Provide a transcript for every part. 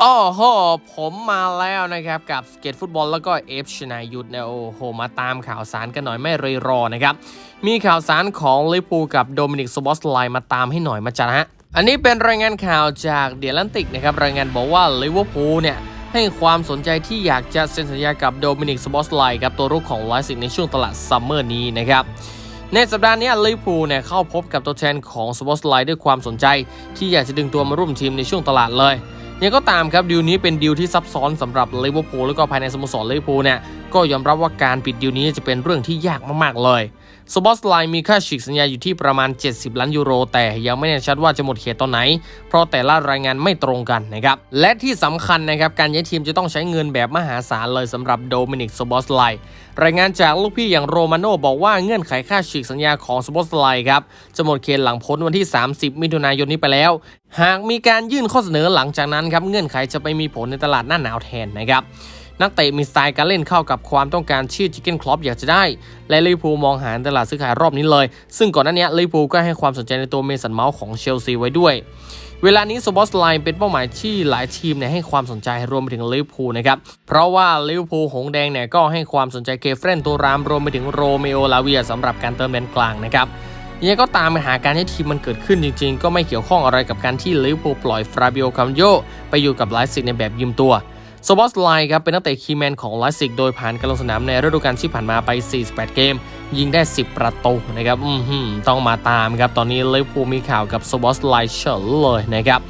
โอ้โห ผมมาแล้วนะครับ กับสเก็ตฟุตบอลแล้วก็เอฟชนายุทธนะโอ้โห มาตามข่าวสารกันหน่อยไม่เรยรอนะครับ มีข่าวสารของลิเวอร์พูลกับโดมินิกสบอสไลมาตามให้หน่อยมาจ้ะฮะ อันนี้เป็นรายงานข่าวจากเดียลันติกนะครับ รายงานบอกว่าลิเวอร์พูลเนี่ย ให้ความสนใจที่อยากจะเซ็นสัญญากับโดมินิกสบอสไลครับตัวรุกของไลซิกในช่วงตลาดซัมเมอร์นี้นะครับในสัปดาห์นี้ลิเวอร์พูลเนี่ยเข้าพบกับตัวแทนของสปอร์ไลน์ด้วยความสนใจ ที่อยากจะดึงตัวมาร่วมทีมในช่วงตลาดเลย ยังก็ตามครับดีลนี้เป็นดีลที่ซับซ้อนสำหรับลิเวอร์พูลแล้วก็ภายในสโมสรลิเวอร์พูลเนี่ย ก็ยอมรับว่าการปิดดีลนี้จะเป็นเรื่องที่ยากมากๆเลยสปอร์ตไลน์มีค่าฉีกสัญญาอยู่ที่ประมาณ 70 ล้านยูโร แต่ยังไม่แน่ชัดว่าจะหมดเขตตอนไหน เพราะแต่ละรายงานไม่ตรงกันนะครับ และที่สำคัญนะครับ การย้ายทีมจะต้องใช้เงินแบบมหาศาลเลยสำหรับโดมินิกสบอสไลน์รายงานจากลูกพี่อย่างโรมาโน่บอกว่าเงื่อนไขค่าฉีกสัญญาของสปอตไลน์ครับจะหมดเขตหลังพ้นวันที่ 30 มิถุนายนนี้ไปแล้ว หากมีการยื่นข้อเสนอหลังจากนั้นครับเงื่อนไขจะไปมีผลในตลาดหน้าหนาวแทนนะครับ นักเตะมีสไตล์การเล่นเข้ากับความต้องการที่อจิเก้นคลอปอยากจะได้ และลิเวอร์พูลมองหาตลาดซื้อขายรอบนี้เลย ซึ่งก่อนหน้านี้ลิเวอร์พูลก็ให้ความสนใจในตัวเมสันเมาส์ของเชลซีไว้ด้วยเวลานี้สบอสไลน์เป็นเป้าหมายที่หลายทีมเนี่ยให้ความสนใจรวมไปถึงลิเวอร์พูลนะครับ เพราะว่าลิเวอร์พูลหงแดงเนี่ยก็ให้ความสนใจเคเฟรนตัวรามรวมไปถึงโรเมโอลาเวียสำหรับการเติมแดนกลางนะครับยังก็ตามปัญหาการให้ทีมมันเกิดขึ้นจริงๆ ก็ไม่เกี่ยวข้องอะไรกับการที่ลิเวอร์พูลปล่อยฟราบิโอคัมโยไปอยู่กับไลฟ์ซิกในแบบยืมตัว สบอสไลน์ครับเป็นนักเตะคีแมนของไลฟ์ซิกโดยผ่านการลงสนามในฤดูกาลที่ผ่านมาไป 48 เกม ยิงได้ 10 ประตูนะครับอือหือต้องมาตามครับ ตอนนี้ลิเวอร์พูมีข่าวกับสบอสไลน์เฉลเลยนะครับ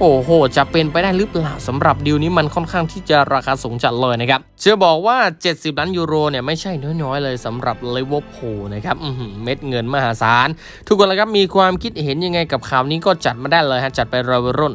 โอ้โห จะเป็นไปได้หรือเปล่าสำหรับดีลนี้มันค่อนข้างที่จะราคาสูงจัดเลยนะครับ เชื่อบอกว่า 70 ล้านยูโรเนี่ยไม่ใช่น้อยๆ เลยสำหรับเลเวอร์พูลนะครับอื้อหือเม็ดเงินมหาศาล ทุกคนและครับมีความคิดเห็นยังไงกับข่าวนี้ก็จัดมาได้เลยฮะจัดไปรายรุ่น